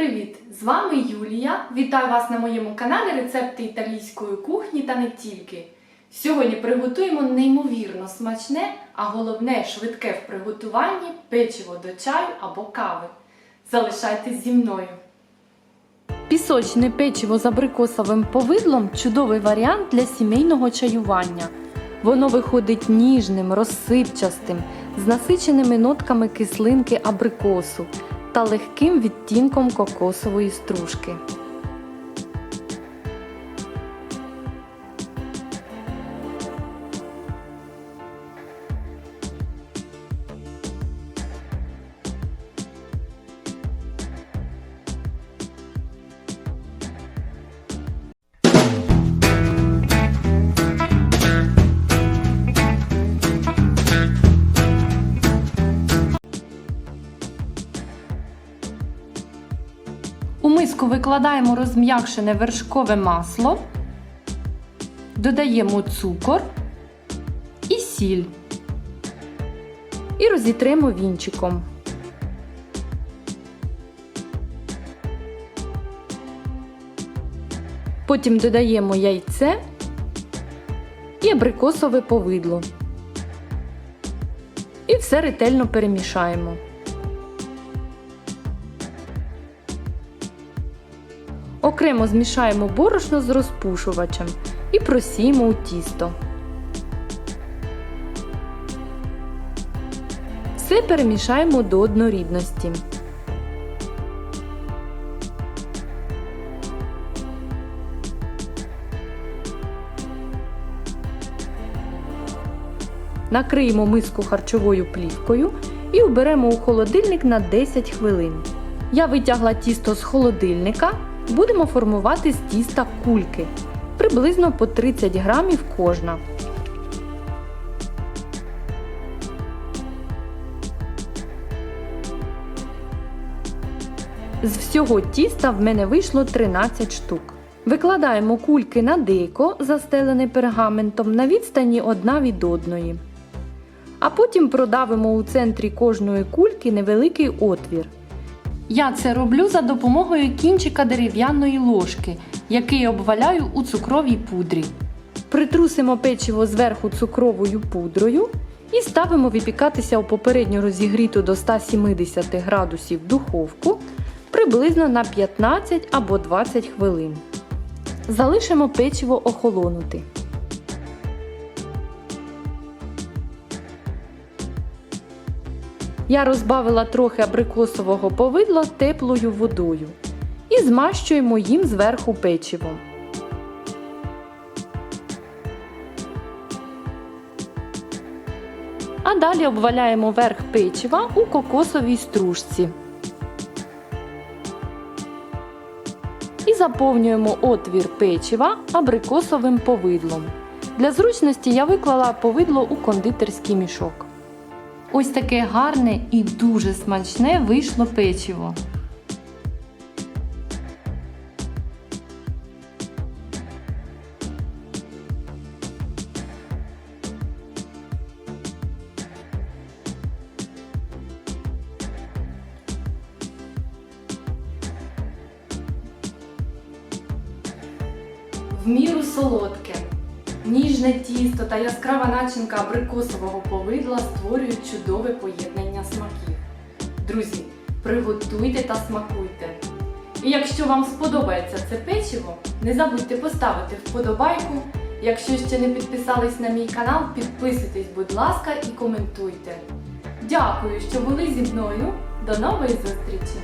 привіт! З вами Юлія. Вітаю вас на моєму каналі Рецепти італійської кухні та не тільки. Сьогодні приготуємо неймовірно смачне, а головне швидке в приготуванні печиво до чаю або кави. Залишайтесь зі мною. Пісочне печиво з абрикосовим повидлом чудовий варіант для сімейного чаювання. Воно виходить ніжним, розсипчастим, з насиченими нотками кислинки абрикосу та легким відтінком кокосової стружки. Миску викладаємо розм'якшене вершкове масло, додаємо цукор і сіль. І розітримо вінчиком. Потім додаємо яйце і абрикосове повидло. І все ретельно перемішаємо. Окремо змішаємо борошно з розпушувачем і просіємо у тісто. Все перемішаємо до однорідності. Накриємо миску харчовою плівкою і уберемо у холодильник на 10 хвилин. Я витягла тісто з холодильника. Будемо формувати з тіста кульки приблизно по 30 грамів кожна. З всього тіста в мене вийшло 13 штук. Викладаємо кульки на дейко, застелене пергаментом на відстані одна від одної. А потім продавимо у центрі кожної кульки невеликий отвір. Я це роблю за допомогою кінчика дерев'яної ложки, який обваляю у цукровій пудрі. Притрусимо печиво зверху цукровою пудрою і ставимо випікатися у попередньо розігріту до 170 градусів духовку приблизно на 15 або 20 хвилин. Залишимо печиво охолонути. Я розбавила трохи абрикосового повидла теплою водою і змащуємо їм зверху печивом. А далі обваляємо верх печива у кокосовій стружці. І заповнюємо отвір печива абрикосовим повидлом. Для зручності я виклала повидло у кондитерський мішок. Ось таке гарне і дуже смачне вийшло печиво. В міру солодке. Ніжне тісто та яскрава начинка абрикосового повидла створюють чудове поєднання смаків. Друзі, приготуйте та смакуйте! І якщо вам сподобається це печиво, не забудьте поставити вподобайку. Якщо ще не підписались на мій канал, підписуйтесь, будь ласка, і коментуйте. Дякую, що були зі мною. До нової зустрічі!